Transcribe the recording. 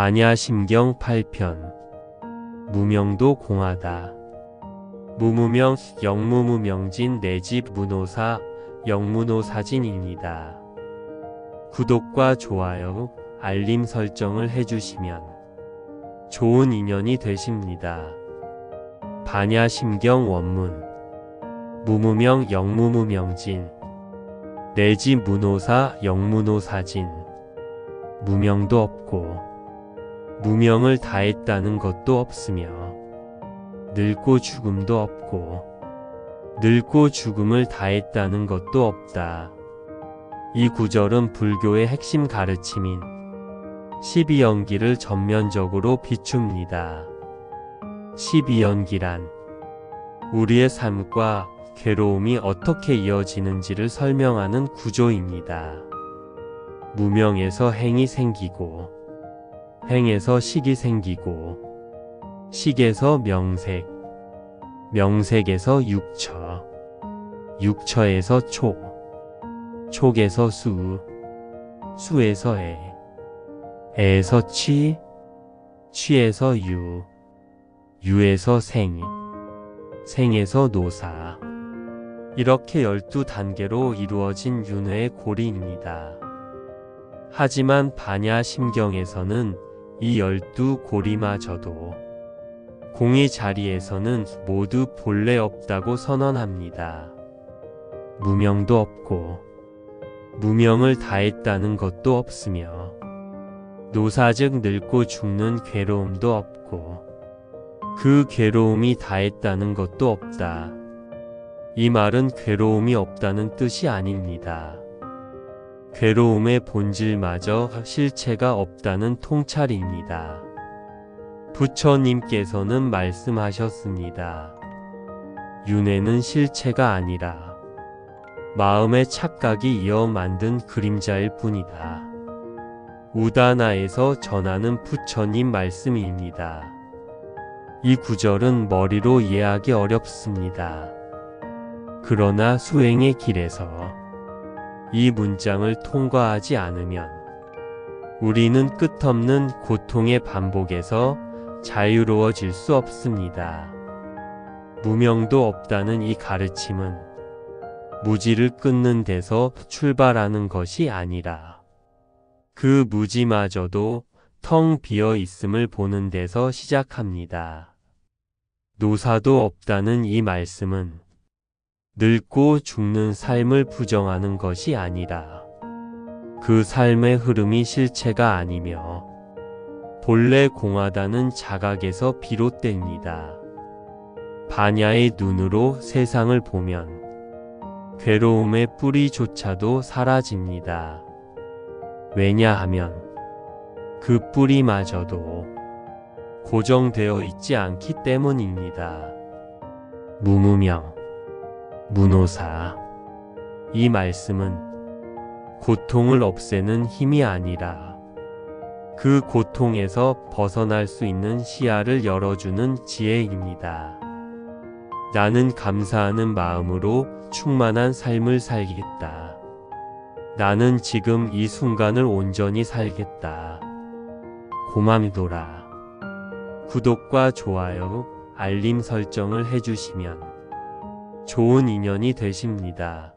반야심경 8편 무명도 공하다 무무명 영무무명진 내집 문호사 영문호 사진입니다. 구독과 좋아요, 알림 설정을 해주시면 좋은 인연이 되십니다. 반야심경 원문 무무명 영무무명진 내집 문호사 영문호 사진 무명도 없고 무명을 다했다는 것도 없으며 늙고 죽음도 없고 늙고 죽음을 다했다는 것도 없다. 이 구절은 불교의 핵심 가르침인 12연기를 전면적으로 비춥니다. 12연기란 우리의 삶과 괴로움이 어떻게 이어지는지를 설명하는 구조입니다. 무명에서 행이 생기고 행에서 식이 생기고 식에서 명색 명색에서 육처 육처에서 촉 촉에서 수 수에서 애 애에서 취 취에서 유 유에서 생 생에서 노사 이렇게 열두 단계로 이루어진 윤회의 고리입니다. 하지만 반야 심경에서는 이 열두 고리마저도 공의 자리에서는 모두 본래 없다고 선언합니다. 무명도 없고 무명을 다했다는 것도 없으며 노사즉 늙고 죽는 괴로움도 없고 그 괴로움이 다했다는 것도 없다. 이 말은 괴로움이 없다는 뜻이 아닙니다. 괴로움의 본질마저 실체가 없다는 통찰입니다. 부처님께서는 말씀하셨습니다. 윤회는 실체가 아니라 마음의 착각이 이어 만든 그림자일 뿐이다. 우다나에서 전하는 부처님 말씀입니다. 이 구절은 머리로 이해하기 어렵습니다. 그러나 수행의 길에서 이 문장을 통과하지 않으면 우리는 끝없는 고통의 반복에서 자유로워질 수 없습니다. 무명도 없다는 이 가르침은 무지를 끊는 데서 출발하는 것이 아니라 그 무지마저도 텅 비어 있음을 보는 데서 시작합니다. 노사도 없다는 이 말씀은 늙고 죽는 삶을 부정하는 것이 아니라 그 삶의 흐름이 실체가 아니며 본래 공하다는 자각에서 비롯됩니다. 반야의 눈으로 세상을 보면 괴로움의 뿌리조차도 사라집니다. 왜냐하면 그 뿌리마저도 고정되어 있지 않기 때문입니다. 무무명 문호사. 이 말씀은 고통을 없애는 힘이 아니라 그 고통에서 벗어날 수 있는 시야를 열어주는 지혜입니다. 나는 감사하는 마음으로 충만한 삶을 살겠다. 나는 지금 이 순간을 온전히 살겠다. 고맙도라. 구독과 좋아요, 알림 설정을 해주시면 좋은 인연이 되십니다.